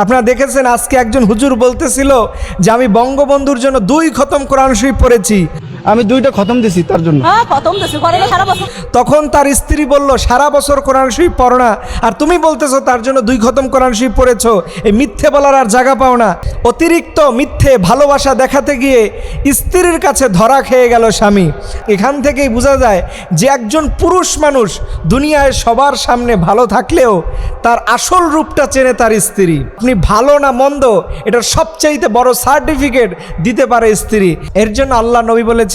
আপনারা দেখেছেন, আজকে একজন হুজুর বলতেছিল যে, আমি বঙ্গবন্ধুর জন্য দুই খতম কোরআন শরীফ পড়েছি। আমি দুইটা খতম দিছি তার জন্য। হ্যাঁ তখন তার স্ত্রী বলল সারা বছর কোরআন শরীফ পড়ো না। আর তুমি বলতেছো তার জন্য দুই খতম কোরআন শরীফ পড়েছো। এই মিথ্যে বলার আর জায়গা পাও না। অতিরিক্ত মিথ্যে ভালোবাসা দেখাতে গিয়ে স্ত্রীর কাছে ধরা খেয়ে গেল স্বামী। এখান থেকেই বোঝা যায় যে একজন পুরুষ মানুষ দুনিয়ায় সবার সামনে ভালো থাকলেও তার আসল রূপটা চেনে তার স্ত্রী। আপনি ভালো না মন্দ এটার সবচাইতে বড় সার্টিফিকেট দিতে পারে স্ত্রী। এর জন্য আল্লাহ নবী বলেছে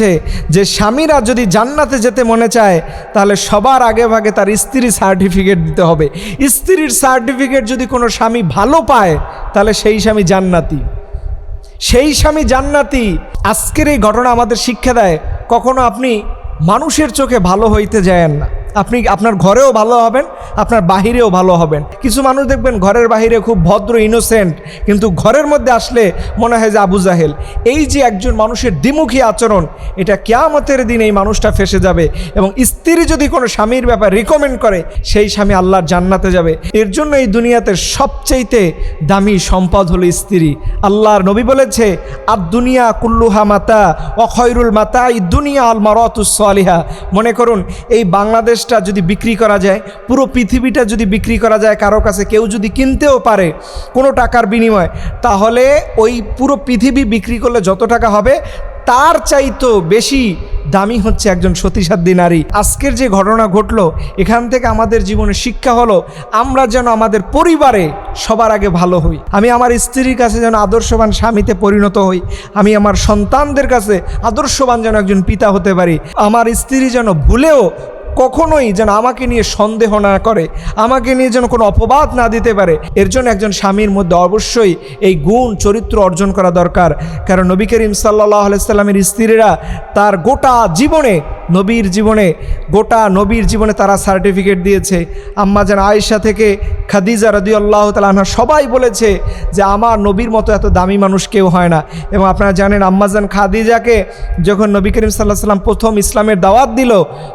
যে স্বামীরা যদি জান্নাতে যেতে মনে চায়, তাহলে সবার আগে ভাগে তার স্ত্রীর সার্টিফিকেট দিতে হবে। স্ত্রীর সার্টিফিকেট যদি কোনো স্বামী ভালো পায়, তাহলে সেই স্বামী জান্নাতি। সেই স্বামী জান্নাতি আজকের এই ঘটনা আমাদের শিক্ষা দেয়, কখনো আপনি মানুষের চোখে ভালো হইতে যায় না। আপনি আপনার ঘরেও ভালো হবেন, আপনার বাহিরেও ভালো হবেন। কিছু মানুষ দেখবেন ঘরের বাহিরে খুব ভদ্র ইনোসেন্ট কিন্তু ঘরের মধ্যে আসলে মনে হয় যে আবু জাহেল। এই যে একজন মানুষের দ্বিমুখী আচরণ, এটা কেয়ামতের দিন এই মানুষটা ফেসে যাবে এবং স্ত্রী যদি কোনো স্বামীর ব্যাপারে রিকমেন্ড করে, সেই স্বামী আল্লাহর জান্নাতে যাবে। এর জন্য এই দুনিয়াতে সবচাইতে দামি সম্পদ হলো স্ত্রী। আল্লাহর নবী বলেছে আর দুনিয়া কুল্লুহা মাতা অখয়রুল মাতা ই দুনিয়া আল মারতুসলিহা মনে করুন, এই বাংলাদেশটা যদি বিক্রি করা যায়, পুরো পৃথিবীটা যদি বিক্রি করা যায় কারও কাছে, কেউ যদি কিনতেও পারে কোনো টাকার বিনিময়, তাহলে ওই পুরো পৃথিবী বিক্রি করলে যত টাকা হবে, তার চাইতো বেশি দামি হচ্ছে একজন সতীসাধ্যী নারী। আজকের যে ঘটনা ঘটলো, এখান থেকে আমাদের জীবনে শিক্ষা হলো, আমরা যেন আমাদের পরিবারে সবার আগে ভালো হই। আমি আমার স্ত্রীর কাছে যেন আদর্শবান স্বামীতে পরিণত হই। আমি আমার সন্তানদের কাছে আদর্শবান যেন একজন পিতা হতে পারি। আমার স্ত্রী যেন ভুলেও কখনোই যেন আমাকে নিয়ে সন্দেহ না করে, আমাকে নিয়ে যেন কোনো অপবাদ না দিতে পারে। এর জন্য একজন স্বামীর মধ্যে অবশ্যই এই গুণ, চরিত্র অর্জন করা দরকার। কারণ নবী করিম সাল্লাহ আলাইস্লামের স্ত্রীরা তার গোটা জীবনে নবীর জীবনে, গোটা নবীর জীবনে তারা সার্টিফিকেট দিয়েছে। আম্মা যেন আয়েশা থেকে খাদিজা রদি আল্লাহ তালাহা সবাই বলেছে যে আমার নবীর মতো এত দামি মানুষ কেউ হয় না। এবং আপনারা জানেন আম্মাজান খাদিজাকে যখন নবী করিম সাল্লাহ সাল্লাম প্রথম ইসলামের দাওয়াত দিল,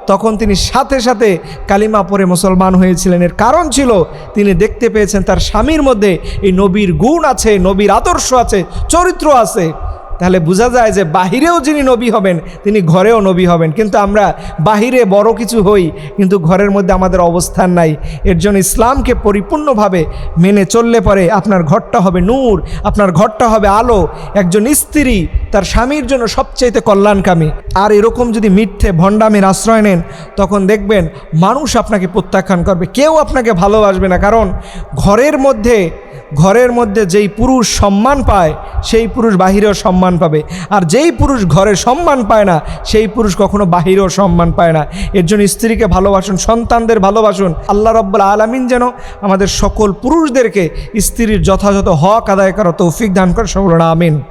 তখন তিনি সাথে সাথে কালিমা পরে মুসলমান হয়েছিলেন। এর কারণ ছিল তিনি দেখতে পেয়েছেন তার স্বামীর মধ্যে এই নবীর গুণ আছে, নবীর আদর্শ আছে, চরিত্র আছে। তাহলে বোঝা যায় যে বাহিরেও যিনি নবী হবেন, তিনি ঘরেও নবী হবেন। কিন্তু আমরা বাহিরে বড় কিছু হই, কিন্তু ঘরের মধ্যে আমাদের অবস্থান নাই। এর জন্য ইসলামকে পরিপূর্ণভাবে মেনে চললে পরে আপনার ঘরটা হবে নূর, আপনার ঘরটা হবে আলো। একজন স্ত্রী তার স্বামীর জন্য সবচাইতে কল্যাণকামী। আর এরকম যদি মিথ্যে ভণ্ডামির আশ্রয় নেন, তখন দেখবেন মানুষ আপনাকে প্রত্যাখ্যান করবে। কেউ আপনাকে ভালোবাসবে না, কারণ ঘরের মধ্যে ঘরের মধ্যে যেই পুরুষ সম্মান পায়, সেই পুরুষ বাহিরেও সম্মান পাবে। আর যেই পুরুষ ঘরে সম্মান পায় না, সেই পুরুষ কখনো বাহিরেও সম্মান পায় না। এর জন্য স্ত্রীকে ভালোবাসুন, সন্তানদের ভালোবাসুন। আল্লাহ রব্বুল আলমিন যেন আমাদের সকল পুরুষদেরকে স্ত্রীর যথাযথ হক আদায় করা তৌফিক দান করে সকল আমিন।